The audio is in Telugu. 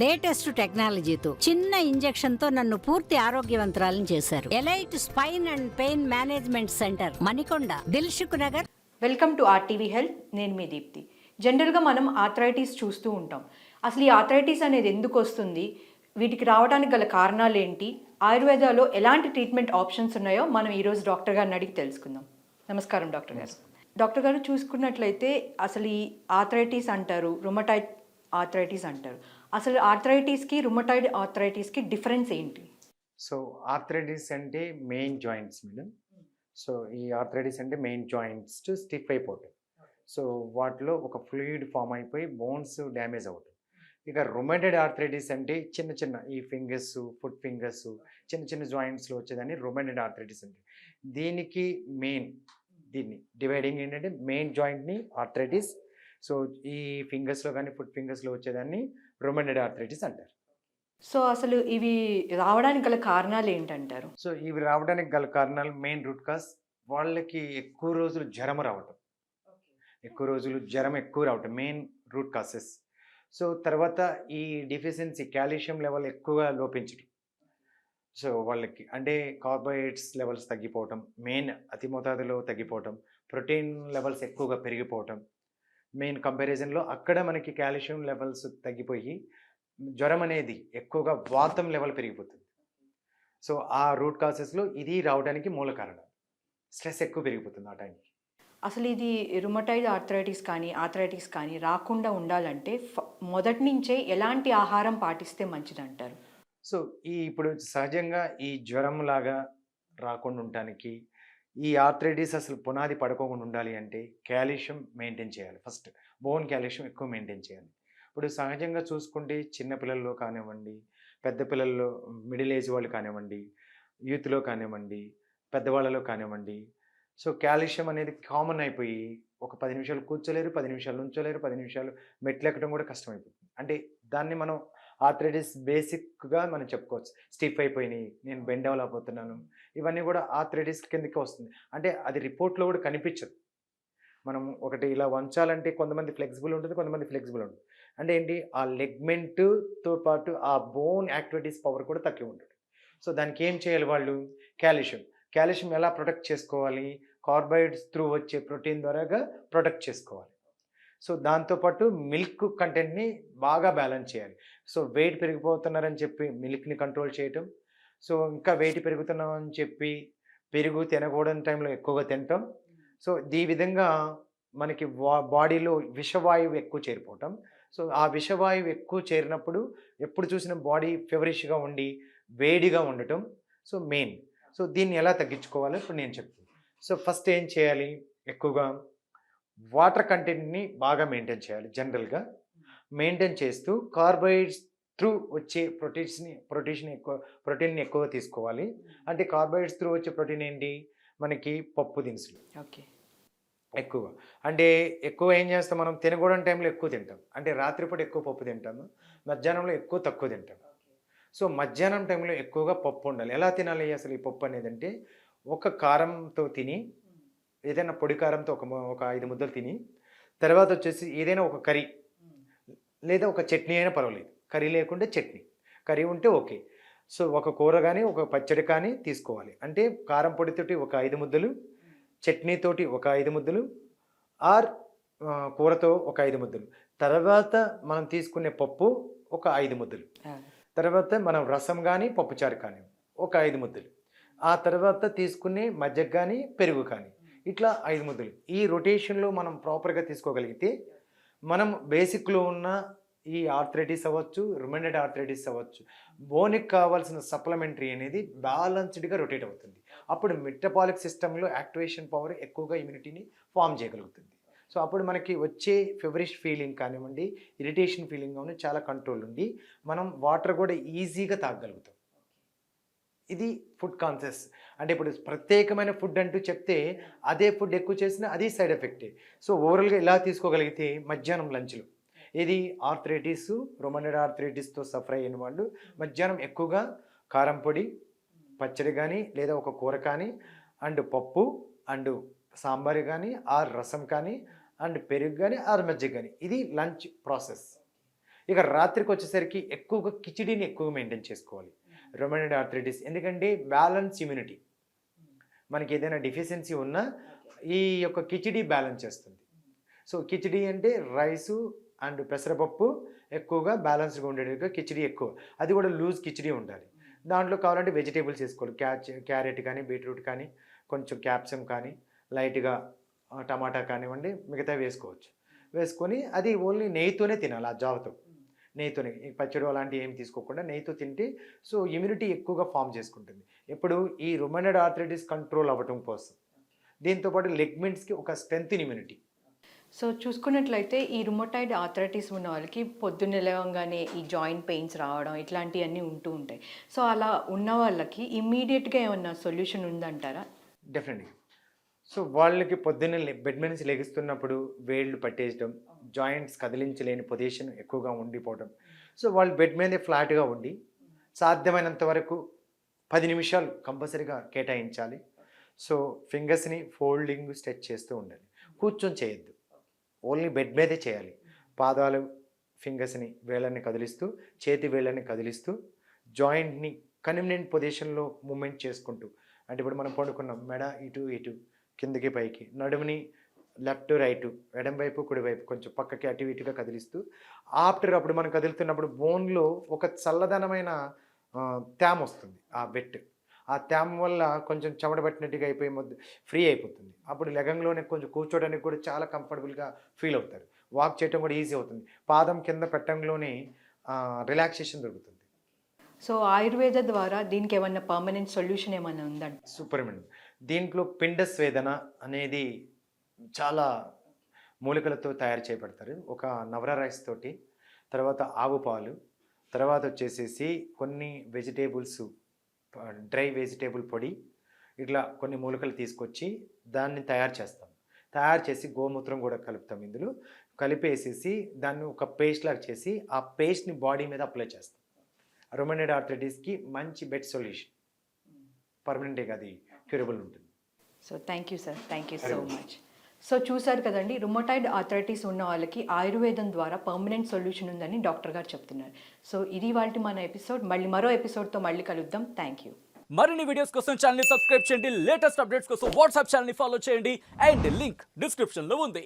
లేటెస్ట్ టెక్నాలజీతో చిన్న ఇంజెక్షన్తో నన్ను పూర్తి ఆరోగ్యవంతురాలను చేశారు. Elite spine and pain management centre Manikonda Dilsukhnagar. Welcome to RTV health నేను మీ దీప్తి. జనరల్గా మనం ఆథరైటిస్ చూస్తూ ఉంటాం. అసలు ఈ ఆథరైటిస్ అనేది ఎందుకు వస్తుంది? వీటికి రావడానికి గల కారణాలు ఏంటి? ఆయుర్వేదాలో ఎలాంటి ట్రీట్మెంట్ ఆప్షన్స్ ఉన్నాయో మనం ఈరోజు డాక్టర్ గారిని అడిగి తెలుసుకుందాం. నమస్కారం డాక్టర్ గారు. డాక్టర్ గారు చూసుకున్నట్లయితే అసలు ఈ ఆథరైటిస్ అంటారు రొమటైట్ ఆథరైటిస్ అంటారు. అసలు ఆర్థరైటిస్కి రుమటైడ్ ఆర్థరైటిస్కి డిఫరెన్స్ ఏంటి? సో ఆర్థరైటిస్ అంటే మెయిన్ జాయింట్స్ మేడం సో ఈ ఆర్థరైటిస్ అంటే మెయిన్ జాయింట్స్ స్టిఫ్ అయిపోతాయి. సో వాటిలో ఒక ఫ్లూయిడ్ ఫామ్ అయిపోయి బోన్స్ డ్యామేజ్ అవుతాయి. ఇక రొమాటెడ్ ఆర్థరైటిస్ అంటే చిన్న చిన్న ఈ ఫింగర్స్ ఫుట్ ఫింగర్స్ చిన్న చిన్న జాయింట్స్లో వచ్చేదాన్ని రొమాటెడ్ ఆర్థరైటిస్ అంటే. దీనికి మెయిన్ దీన్ని డివైడింగ్ ఏంటంటే మెయిన్ జాయింట్ని ఆర్థరైటిస్ సో ఈ ఫింగర్స్లో కానీ ఫుట్ ఫింగర్స్లో వచ్చేదాన్ని రొమాటెడ్ ఆర్థరైటిస్ అంటారు. సో అసలు ఇవి రావడానికి గల కారణాలు ఏంటంటారు? సో ఇవి రావడానికి గల కారణాలు మెయిన్ రూట్ కాజ్ వాళ్ళకి ఎక్కువ రోజులు జ్వరం రావటం. ఎక్కువ రోజులు జ్వరం ఎక్కువ రావటం మెయిన్ రూట్ కాసెస్ సో తర్వాత ఈ డిఫిషియన్సీ కాల్షియం లెవెల్ ఎక్కువగా లోపించడం సో వాళ్ళకి అంటే కార్బోహైడ్రేట్స్ లెవెల్స్ తగ్గిపోవటం మెయిన్ అతి మోతాదులో తగ్గిపోవటం ప్రోటీన్ లెవెల్స్ ఎక్కువగా పెరిగిపోవటం మెయిన్ కంపారిజన్లో అక్కడ మనకి కాల్షియం లెవెల్స్ తగ్గిపోయి జ్వరం అనేది ఎక్కువగా వాతం లెవెల్ పెరిగిపోతుంది. సో ఆ రూట్ కాసెస్లో ఇది రావడానికి మూల కారణం. స్ట్రెస్ ఎక్కువ పెరిగిపోతుంది ఆ టైంకి. అసలు ఇది రుమటైడ్ ఆర్థరైటిస్ కానీ ఆర్థరైటిస్ కానీ రాకుండా ఉండాలంటే మొదటి నుంచే ఎలాంటి ఆహారం పాటిస్తే మంచిదంటారు? సో ఈ ఇప్పుడు సహజంగా ఈ జ్వరం లాగా రాకుండా ఉండటానికి ఈ ఆర్థరైటిస్ అసలు పునాది పడుకోకుండా ఉండాలి అంటే కాల్షియం మెయింటైన్ చేయాలి. ఫస్ట్ బోన్ కాల్షియం ఎక్కువ మెయింటైన్ చేయాలి. ఇప్పుడు సహజంగా చూసుకుంటే చిన్న పిల్లల్లో కానివ్వండి పెద్ద పిల్లల్లో మిడిల్ ఏజ్ వాళ్ళు కానివ్వండి యూత్లో కానివ్వండి పెద్దవాళ్ళలో కానివ్వండి. సో కాల్షియం అనేది కామన్ అయిపోయి ఒక పది నిమిషాలు కూర్చోలేరు పది నిమిషాలు ఉంచోలేరు పది నిమిషాలు మెట్లు ఎక్కడం కూడా కష్టమైపోతుంది. అంటే దాన్ని మనం ఆర్థరైటిస్ బేసిక్గా మనం చెప్పుకోవచ్చు. స్టిఫ్ అయిపోయినాయి నేను బెండ్ అవ్వలేకపోతున్నాను ఇవన్నీ కూడా ఆర్థరైటిస్ కిందకి వస్తుంది. అంటే అది రిపోర్ట్లో కూడా కనిపించదు. మనం ఒకటి ఇలా వంచాలంటే కొంతమంది ఫ్లెక్సిబుల్ ఉంటుంది కొంతమంది ఫ్లెక్సిబుల్ ఉంటుంది అంటే ఏంటి? ఆ లెగ్మెంట్తో పాటు ఆ బోన్ యాక్టివిటీస్ పవర్ కూడా తక్కువ ఉంటుంది. సో దానికి ఏం చేయాలి వాళ్ళు? కాల్షియం. కాల్షియం ఎలా ప్రొటెక్ట్ చేసుకోవాలి? కార్బోహైడ్రేట్స్ త్రూ వచ్చే ప్రోటీన్ ద్వారాగా ప్రొటెక్ట్ చేసుకోవాలి. సో దాంతోపాటు మిల్క్ కంటెంట్ని బాగా బ్యాలెన్స్ చేయాలి. సో వెయిట్ పెరిగిపోతున్నారని చెప్పి మిల్క్ని కంట్రోల్ చేయటం. సో ఇంకా వెయిట్ పెరుగుతున్నామని చెప్పి పెరుగు తినకూడని టైంలో ఎక్కువగా తినటం సో ఈ విధంగా మనకి బాడీలో విషవాయువు ఎక్కువ చేరిపోవటం. సో ఆ విషవాయువు ఎక్కువ చేరినప్పుడు ఎప్పుడు చూసిన బాడీ ఫెవరిష్గా ఉండి వేడిగా ఉండటం. So main. సో దీన్ని ఎలా తగ్గించుకోవాలో ఇప్పుడు నేను చెప్తాను సో ఫస్ట్ ఏం చేయాలి? ఎక్కువగా వాటర్ కంటెంట్ని బాగా మెయింటైన్ చేయాలి జనరల్గా. మెయింటైన్ చేస్తూ కార్బోహైడ్రేట్స్ త్రూ వచ్చే ప్రోటీన్స్ని ప్రోటీన్ ఎక్కువ ప్రోటీన్ని ఎక్కువ తీసుకోవాలి. అంటే కార్బోహైడ్రేట్స్ త్రూ వచ్చే ప్రోటీన్ ఏంటి? మనకి పప్పు దినుసులు. ఓకే. ఎక్కువ. అంటే ఎక్కువ ఏం చేస్తాం మనం? తినకూడని టైంలో ఎక్కువ తింటాం. అంటే రాత్రిపూట ఎక్కువ పప్పు తింటాము. మధ్యాహ్నంలో ఎక్కువ తక్కువ తింటాం. సో మధ్యాహ్నం టైంలో ఎక్కువగా పప్పు ఉండాలి. ఎలా తినాలి అసలు ఈ పప్పు అనేది అంటే ఒక కారంతో తిని ఏదైనా పొడి కారంతో ఒక ఒక ఐదు ముద్దలు తిని తర్వాత వచ్చేసి ఏదైనా ఒక కర్రీ లేదా ఒక చట్నీ అయినా పర్వాలేదు. కర్రీ లేకుంటే చట్నీ. కర్రీ ఉంటే ఓకే. సో ఒక కూర కానీ ఒక పచ్చడి కానీ తీసుకోవాలి. అంటే కారం పొడితోటి ఒక ఐదు ముద్దలు చట్నీతోటి ఒక ఐదు ముద్దలు ఆర్ కూరతో ఒక ఐదు ముద్దలు. తర్వాత మనం తీసుకునే పప్పు ఒక ఐదు ముద్దలు. తర్వాత మనం రసం కానీ పప్పుచారు కానీ ఒక ఐదు ముద్దలు. ఆ తర్వాత తీసుకునే మజ్జిగ కానీ పెరుగు కానీ. ఇట్లా ఐదు ముద్దలు. ఈ రొటేషన్లో మనం ప్రాపర్గా తీసుకోగలిగితే మనం బేసిక్లో ఉన్న ఈ ఆర్థరైటిస్ అవ్వచ్చు రిమైండెడ్ ఆర్థరైటిస్ అవ్వచ్చు. బోన్కి కావాల్సిన సప్లిమెంటరీ అనేది బ్యాలన్స్డ్గా రొటేట్ అవుతుంది. అప్పుడు మెటబాలిక్ సిస్టంలో యాక్టివేషన్ పవర్ ఎక్కువగా ఇమ్యూనిటీని ఫామ్ చేయగలుగుతుంది. సో అప్పుడు మనకి వచ్చే ఫెవరిష్ ఫీలింగ్ కానివ్వండి ఇరిటేషన్ ఫీలింగ్ కానివ్వండి చాలా కంట్రోల్ ఉండి మనం వాటర్ కూడా ఈజీగా తాగగలుగుతాం. ఇది ఫుడ్ కాన్షియస్ అంటే ఇప్పుడు ప్రత్యేకమైన ఫుడ్ అంటూ చెప్తే అదే ఫుడ్ ఎక్కువ చేసినా అది సైడ్ ఎఫెక్టే సో ఓవరాల్గా ఇలా తీసుకోగలిగితే మధ్యాహ్నం లంచ్లు ఇది ఆర్థరైటిస్ రొమనెడ్ ఆర్థరైటిస్తో సఫర్ అయిన వాళ్ళు మధ్యాహ్నం ఎక్కువగా కారం పొడి పచ్చడి కానీ లేదా ఒక కూర కానీ అండ్ పప్పు అండ్ సాంబార్ కానీ ఆర్ రసం కానీ అండ్ పెరుగు కానీ ఆర్ మజ్జిగ కానీ ఇది లంచ్ ప్రాసెస్ ఇక రాత్రికి వచ్చేసరికి ఎక్కువగా కిచిడీని ఎక్కువగా మెయింటైన్ చేసుకోవాలి. రొమాటైడ్ ఆర్థరైటిస్ ఎందుకంటే బ్యాలెన్స్ ఇమ్యూనిటీ మనకి ఏదైనా డిఫిషియన్సీ ఉన్నా ఈ యొక్క కిచిడి బ్యాలెన్స్ చేస్తుంది. సో కిచిడి అంటే రైసు అండ్ పెసరపప్పు ఎక్కువగా బ్యాలెన్స్గా ఉండేట్టుగా కిచిడి ఎక్కువ. అది కూడా లూజ్ కిచిడి ఉండాలి. దాంట్లో కావాలంటే వెజిటేబుల్స్ వేసుకోవాలి క్యాచ్ క్యారెట్ కానీ బీట్రూట్ కానీ కొంచెం క్యాప్సిమ్ కానీ లైట్గా టమాటా కానివ్వండి మిగతా వేసుకోవచ్చు. వేసుకొని అది ఓన్లీ నెయ్యితోనే తినాలి ఆ జావతో. నెయ్యితోనే పచ్చడి అలాంటివి ఏం తీసుకోకుండా నెయ్యితో తింటే సో ఇమ్యూనిటీ ఎక్కువగా ఫామ్ చేసుకుంటుంది. ఇప్పుడు ఈ రుమనెడ్ ఆర్థరైటిస్ కంట్రోల్ అవ్వటం కోసం. దీంతోపాటు లెగ్మెంట్స్కి ఒక స్ట్రెంత్ ఇమ్యూనిటీ సో చూసుకున్నట్లయితే ఈ రుమోటైడ్ ఆథరైటిస్ ఉన్న వాళ్ళకి పొద్దున్న లేవగానే ఈ జాయింట్ పెయిన్స్ రావడం ఇట్లాంటివన్నీ ఉంటూ ఉంటాయి. సో అలా ఉన్న వాళ్ళకి ఇమ్మీడియట్గా ఏమన్నా సొల్యూషన్ ఉందంటారా? డెఫినెట్గా సో వాళ్ళకి పొద్దున్న బెడ్ మీద నుంచి లెగుస్తున్నప్పుడు వేళ్ళు పట్టేయడం జాయింట్స్ కదిలించలేని పొజిషన్ ఎక్కువగా ఉండిపోవడం. సో వాళ్ళు బెడ్ మీదే ఫ్లాట్గా ఉండి సాధ్యమైనంత వరకు పది నిమిషాలు కంపల్సరీగా కేటాయించాలి. సో ఫింగర్స్ని ఫోల్డింగ్ స్ట్రెచ్ చేస్తూ ఉండాలి. కూర్చొని చేయొద్దు. ఓన్లీ బెడ్ మీదే చేయాలి. పాదాలు ఫింగర్స్ని వేళ్ళని కదిలిస్తూ చేతి వేళ్ళని కదిలిస్తూ జాయింట్ని కన్వీనియంట్ పొజిషన్లో మూమెంట్ చేసుకుంటూ. అంటే ఇప్పుడు మనం పడుకున్నాం మెడ ఇటు ఇటు. కిందకి పైకి నడుముని లెఫ్ట్ రైట్ ఎడం వైపు కుడి వైపు కొంచెం పక్కకి అటు ఇటుగా కదిలిస్తూ ఆఫ్టర్ అప్పుడు మనం కదులుతున్నప్పుడు బోన్లో ఒక చల్లదనమైన తేమ వస్తుంది ఆ బెట్ ఆ తేమ వల్ల కొంచెం చెమట పట్టినట్టుగా అయిపోయి మొద్దు ఫ్రీ అయిపోతుంది. అప్పుడు లెగంలోనే కొంచెం కూర్చోడానికి కూడా చాలా కంఫర్టబుల్గా ఫీల్ అవుతారు. వాక్ చేయడం కూడా ఈజీ అవుతుంది. పాదం కింద పెట్టడంలోనే రిలాక్సేషన్ దొరుకుతుంది. సో ఆయుర్వేద ద్వారా దీనికి ఏమన్నా పర్మనెంట్ సొల్యూషన్ ఏమన్నా ఉందంట సూపర్ మేడం. దీంట్లో పిండ స్వేదన అనేది చాలా మూలికలతో తయారు చేయబడతారు. ఒక నవర రైస్ తోటి తర్వాత ఆవు పాలు తర్వాత వచ్చేసేసి కొన్ని వెజిటేబుల్స్ డ్రై వెజిటేబుల్ పొడి ఇట్లా కొన్ని మూలికలు తీసుకొచ్చి దాన్ని తయారు చేస్తాం. తయారు చేసి గోమూత్రం కూడా కలుపుతాం ఇందులో. కలిపేసేసి దాన్ని ఒక పేస్ట్ లాగా చేసి ఆ పేస్ట్ని బాడీ మీద అప్లై చేస్తాం. రొమనెడ్ ఆర్థరైటిస్కి మంచి బెడ్ సొల్యూషన్. పర్మనెంట్గా అది క్యూరబుల్ ఉంటుంది. So thank you sir thank you so much so చూసారు కదండి రుమోటైడ్ ఆథరైటిస్ ఉన్న వాళ్ళకి ఆయుర్వేదం ద్వారా పర్మనెంట్ సొల్యూషన్ ఉందని డాక్టర్ గారు చెప్తున్నారు. సో ఇది వాళ్ళ మన ఎపిసోడ్. మళ్ళీ మరో ఎపిసోడ్తో మళ్ళీ కలుద్దాం. థ్యాంక్ యూ మరిన్ని వీడియోస్ కోసం ఛానల్ని సబ్స్క్రైబ్ చేయండి. లేటెస్ట్ అప్డేట్స్ కోసం వాట్సాప్ ఛానల్ని ఫాలో చేయండి. అండ్ లింక్ డిస్క్రిప్షన్లో ఉంది.